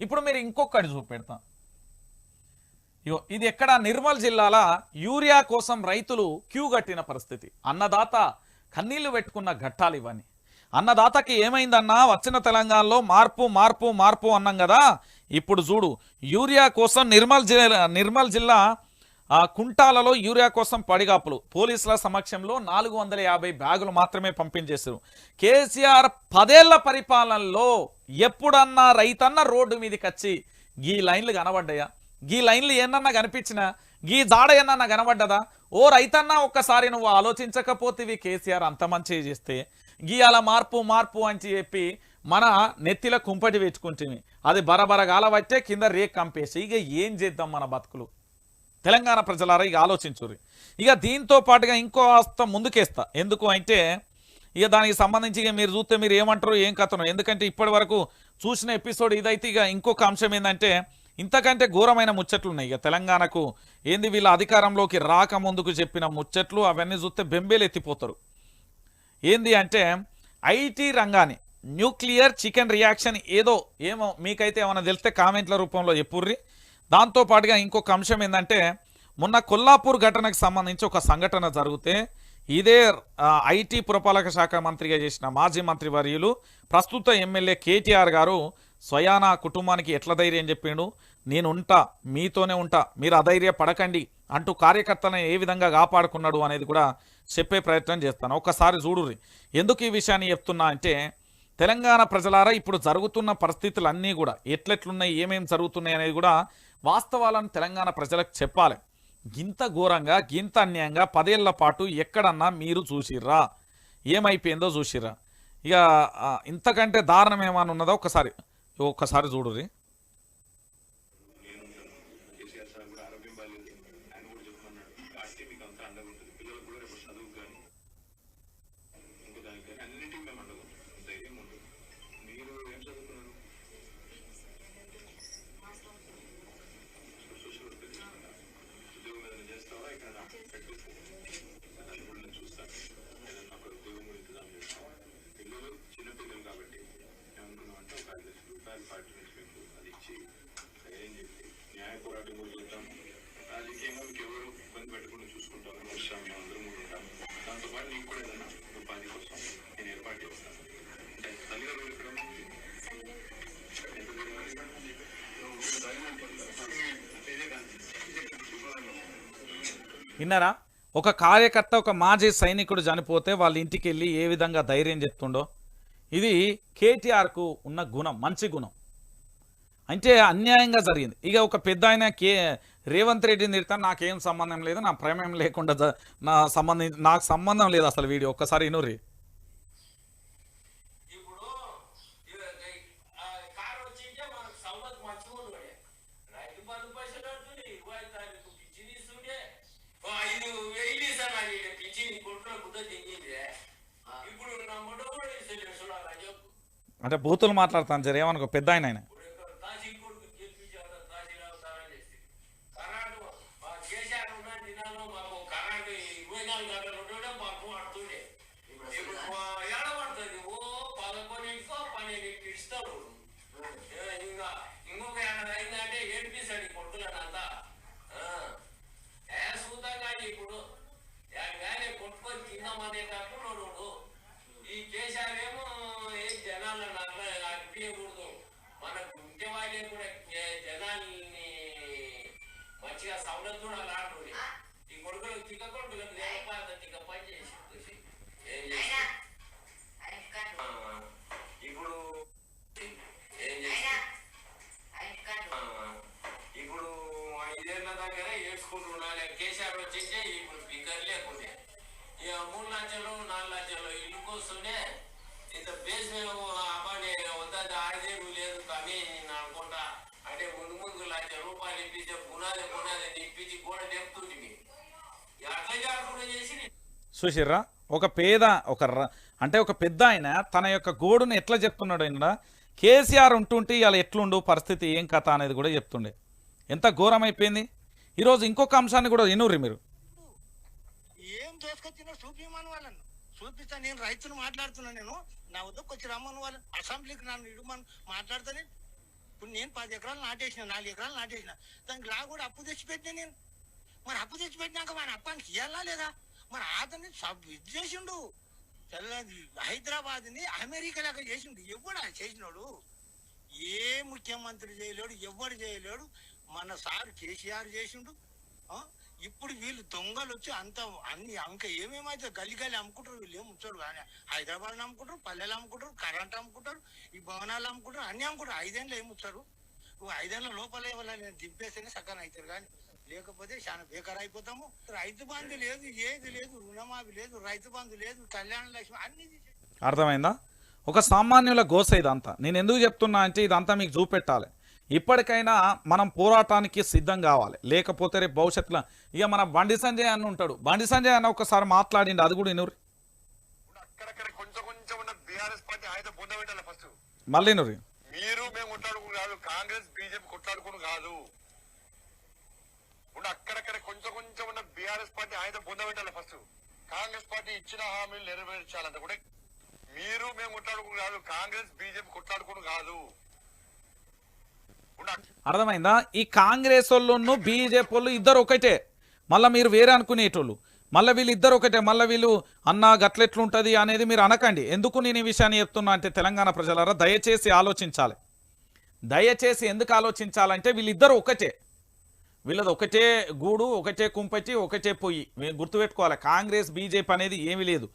ఇప్పుడు మీరు ఇంకొకటి చూపెడతాం. ఇగో ఇది ఎక్కడ? నిర్మల్ జిల్లాల యూరియా కోసం రైతులు క్యూ కట్టిన పరిస్థితి. అన్నదాత కన్నీళ్ళు పెట్టుకున్న ఘట్టాలు ఇవన్నీ అన్నదాతకి ఏమైందన్నా? వచ్చిన తెలంగాణలో మార్పు మార్పు మార్పు అన్నాం కదా. ఇప్పుడు చూడు యూరియా కోసం నిర్మల్ జిల్లా నిర్మల్ జిల్లా ఆ, కుంటాలలో యూరియా కోసం పడిగాపులు. పోలీసుల సమక్షంలో నాలుగు వందల యాభై బ్యాగులు మాత్రమే పంపించేశారు. కేసీఆర్ పదేళ్ళ పరిపాలనలో ఎప్పుడన్నా రైతన్న రోడ్డు మీదకి వచ్చి గీ లైన్లు కనబడ్డాయా? గీ లైన్లు ఏనన్నా కనిపించినా? గీ దాడ ఏనన్నా కనబడ్డదా? ఓ రైతన్నా ఒక్కసారి నువ్వు ఆలోచించకపోతేవి కేసీఆర్ అంత మంచి చేస్తే. గీ అలా మార్పు మార్పు అని చెప్పి మన నెత్తిలో కుంపటి పెట్టుకుంటుంది అది బరబరగాల పట్టే కింద రేక్ కంపేసి. ఇక ఏం చేద్దాం మన బతుకులు? తెలంగాణ ప్రజలారా ఇక ఆలోచించుర్రి. ఇక దీంతో పాటుగా ఇంకో ఆస్త ముందుకేస్తా. ఎందుకు అంటే ఇక దానికి సంబంధించి మీరు చూస్తే మీరు ఏమంటారు ఏం కథను. ఎందుకంటే ఇప్పటి వరకు చూసిన ఎపిసోడ్ ఇదైతే ఇక ఇంకొక అంశం ఏంటంటే ఇంతకంటే ఘోరమైన ముచ్చట్లు ఉన్నాయి ఇక తెలంగాణకు ఏంది వీళ్ళ అధికారంలోకి రాక ముందుకు చెప్పిన ముచ్చట్లు అవన్నీ చూస్తే బెంబేలు ఎత్తిపోతారు. ఏంది అంటే ఐటీ రంగాన్ని న్యూక్లియర్ చికెన్ రియాక్షన్ ఏదో ఏమో మీకైతే ఏమైనా తెలిస్తే కామెంట్ల రూపంలో చెప్పుర్రి. దాంతో పాటుగా ఇంకొక అంశం ఏంటంటే మొన్న కొల్లాపూర్ ఘటనకు సంబంధించి ఒక సంఘటన జరిగితే ఇదే ఐటీ పురపాలక శాఖ మంత్రిగా చేసిన మాజీ మంత్రి వర్యులు ప్రస్తుత ఎమ్మెల్యే కేటీఆర్ గారు స్వయాన కుటుంబానికి ఎట్ల ధైర్యం చెప్పిండు? నేను ఉంటా మీతోనే ఉంటా మీరు అధైర్య పడకండి అంటూ కార్యకర్తలను ఏ విధంగా కాపాడుకున్నాడు అనేది కూడా చెప్పే ప్రయత్నం చేస్తాను. ఒక్కసారి చూడుర్రి. ఎందుకు ఈ విషయాన్ని చెప్తున్నా అంటే తెలంగాణ ప్రజలారా ఇప్పుడు జరుగుతున్న పరిస్థితులన్నీ కూడా ఎట్లెట్లున్నాయి ఏమేమి జరుగుతున్నాయి అనేది కూడా వాస్తవాలను తెలంగాణ ప్రజలకు చెప్పాలి. గింత ఘోరంగా గింత అన్యాయంగా పదేళ్ళ పాటు ఎక్కడన్నా మీరు చూసిర్రా? ఏమైపోయిందో చూసిర్రా? ఇక ఇంతకంటే దారుణం ఏమని ఉన్నదో? ఒకసారి ఒక్కసారి చూడురి కేసీఆర్ మేము అండగా ధైర్యం ఉంటుంది మీరు ఏం చదువుకున్నారు? సోషల్ వర్క్ ఉద్యోగం ఏదైనా చేస్తావా? ఇక్కడ దాన్ని కూడా నేను చూస్తాను. ఏదైనా ఒక ఉద్యోగం కూడా ఇంతజాం పిల్లలు చిన్నపిల్లలు కాబట్టి ఏమనుకున్నామంటే ఒక ఐదు లక్షల రూపాయలు పార్టీ నుంచి మేము అది ఇచ్చి ధైర్యం చెప్పి న్యాయ పోరాటం కూడా చేద్దాం. రాజకీయంగా మీకు ఎవరు ఇబ్బంది పెట్టకుండా మేము అందరం కూడా దాంతోపాటు నీకు కూడా ఉపాధి కోసం నేను ఏర్పాటు చేస్తాను. అంటే విన్నారా? ఒక కార్యకర్త ఒక మాజీ సైనికుడు చనిపోతే వాళ్ళ ఇంటికి వెళ్ళి ఏ విధంగా ధైర్యం చెప్తుండో? ఇది కేటీఆర్కు ఉన్న గుణం మంచి గుణం. అంటే అన్యాయంగా జరిగింది. ఇక ఒక పెద్ద ఆయన కే రేవంత్ రెడ్డిని తిడతా నాకేం సంబంధం లేదు నా ప్రేమేం లేకుండా నా సంబంధించి నాకు సంబంధం లేదు అసలు వీడియో. ఒక్కసారి ఇనుర్రి ఇప్పుడు ఇవి- ఆ కారు వచ్చింటే మనకు సౌలత్ మంచిగా ఉండే రైతు బంధు పైసలు కడుతుంది ఇరవై తారీఖు పింఛన్ ఇస్తుండే ఓ ఐదు వెయ్యి ఇస్తాను అది పింఛన్ కొట్టులో బుద్ధ తింగింది ఇప్పుడు నా మొట్ట కూడా ఇస్తలేదు చూడాలి చెప్పు అంటే బూతులు మాట్లాడతాను జర ఏమనుకో పెద్ద ఆయన ఆయన ఇప్పుడు ఇక్కడ తహసీల్ కొడుకు గెలిపించారు తహసీల్ అవతారం చేసి కర్ణాటక మా కేసీఆర్ దినాల్లో మాకు కర్ణాటక ఇరవై నాలుగు గంటలు ఉండడం మాకు పడుతుండే ఇప్పుడు మా ఏడ పడుతుంది? ఓ పదకొండింటికో పన్నెండింటికి ఇస్తారు ఇంకా ఇంకొక ఏడాది అయిందంటే ఏడిపిస్తాడు ఈ కొట్టులనంతా ఏ సూతం కానీ ఇప్పుడు? కానీ కొట్టుకొని తిందామనేటప్పుడు నోడు ఈ కేసీఆర్ ఏ జనాలను జనాల అనిపించకూడదు. మనకు ఉంటే వాళ్ళే కూడా జనాల్ని మంచిగా సౌలత్ కూడా అలాంటి ఈ కొడుకులకు తిక్క కొడుకులకు లేకపోతే తిక్క పని చేసి ఏం చేసి ఆ, ఇప్పుడు ఏం చేసి ఇప్పుడు ఐదేళ్ళ దగ్గర ఏడ్చుకుంటూ ఉండాలి. కేసీఆర్ వచ్చింటే ఇప్పుడు స్పీకర్ లేకుండే. ఇక మూడు లక్షలు నాలుగు లక్షలు ఇల్లుకు వస్తుండే ఇంత బేస్ మేము అబ్బాయి వద్ద ఆడదేడు లేదు కానీ నేను అనుకుంటా. అంటే ముందు ముందు లక్ష రూపాయలు ఇప్పిస్తే పునాది పునాది ఇప్పించి గోడ లేపుతుంది అట్లా కాకుండా చేసి చూసిర్రా? ఒక పేద ఒక ర- అంటే ఒక పెద్ద ఆయన తన యొక్క గోడును ఎట్లా చెప్తున్నాడు ఆయన? కేసీఆర్ ఉంటుంటే ఇలా ఎట్లుండు పరిస్థితి ఏం కథ అనేది కూడా చెప్తుండే. ఎంత ఘోరం అయిపోయింది ఈరోజు ఇంకొక అంశాన్ని కూడా వినుర్రి మీరు. ఏం దోసుకొచ్చినా చూపించమని వాళ్ళను. చూపిస్తా నేను రైతును మాట్లాడుతున్నా నేను. నా వద్దకు వచ్చి రమ్మని వాళ్ళు. అసెంబ్లీకి నన్ను ఇడమని మాట్లాడితేనే ఇప్పుడు నేను పది ఎకరాలు నాటేసిన నాలుగు ఎకరాలు నాటేసిన. దానికి లా కూడా అప్పు తెచ్చిపెట్టినా నేను? మరి అప్పు తెచ్చిపెట్టినాక మన అప్పానికి ఇవ్వాలా లేదా? మరి అతన్ని సబ్ ఇది చేసిండు. హైదరాబాద్ని అమెరికా లెక్క చేసిండు. ఎవడు చేసినాడు? ఏ ముఖ్యమంత్రి చేయలేడు ఎవడు చేయలేడు. మన సార్ కేసీఆర్ చేసిండు. ఇప్పుడు వీళ్ళు దొంగలు వచ్చి అంత అన్ని ఇంకా ఏమేమైతే గలి గలి అమ్ముకుంటారు వీళ్ళు ఏం ఉంచారు కానీ. హైదరాబాద్ అమ్ముకుంటారు పల్లెలు అమ్ముకుంటారు కరెంట్ అమ్ముకుంటారు ఈ భవనాలు అమ్ముకుంటారు అన్ని అమ్ముకుంటారు. ఐదేళ్ళు ఏముంటారు నువ్వు ఐదేళ్ళ లోపలే నేను దింపేస్తేనే సక్కన అవుతారు కానీ లేకపోతే చాలా బేకార్ అయిపోతాము. రైతు బంధు లేదు ఏది లేదు రుణమాఫీ లేదు రైతు బంధు లేదు కళ్యాణ లక్ష్మి అన్ని అర్థమైందా? ఒక సామాన్యుల గోస ఇదంతా. నేను ఎందుకు చెప్తున్నా అంటే ఇదంతా మీకు చూపెట్టాలి. ఇప్పటికైనా మనం పోరాటానికి సిద్ధం కావాలి. లేకపోతే రేపు భవిష్యత్తులో ఇక మన బండి సంజయ్ అన్న ఉంటాడు. బండి సంజయ్ అన్న ఒకసారి మాట్లాడిండు. అది కూడా ఇనురు ఇప్పుడు అక్కడక్కడ కొంచెం కొంచెం ఉన్న బీఆర్ఎస్ పార్టీ ఆయన బొంద పెట్టాలి ఫస్ట్. మళ్ళీ ఇనురు మీరు మేము కొట్లాడుకుని కాదు కాంగ్రెస్ బీజేపీ కొట్లాడుకుని కాదు. ఇప్పుడు అక్కడక్కడ కొంచెం కొంచెం ఉన్న బీఆర్ఎస్ పార్టీ ఆయన బొంద పెట్టాలి ఫస్ట్. కాంగ్రెస్ పార్టీ ఇచ్చిన హామీలు నెరవేర్చాలంట కూడా మీరు మేము కొట్లాడుకుని కాదు కాంగ్రెస్ బీజేపీ కొట్లాడుకుని కాదు. అర్థమైందా? ఈ కాంగ్రెస్ వాళ్ళు బీజేపీ వాళ్ళు ఇద్దరు ఒకటే. మళ్ళీ మీరు వేరే అనుకునేటోళ్ళు. మళ్ళీ వీళ్ళు ఇద్దరు ఒకటే. మళ్ళీ వీళ్ళు అన్న గట్లెట్లుంటుంది అనేది మీరు అనకండి. ఎందుకు నేను ఈ విషయాన్ని చెప్తున్నా అంటే తెలంగాణ ప్రజలారా దయచేసి ఆలోచించాలి. దయచేసి ఎందుకు ఆలోచించాలంటే వీళ్ళిద్దరు ఒకటే. వీళ్ళది ఒకటే గూడు ఒకటే కుంపటి ఒకటే పొయ్యి. మీరు గుర్తుపెట్టుకోవాలి కాంగ్రెస్ బీజేపీ అనేది ఏమీ లేదు.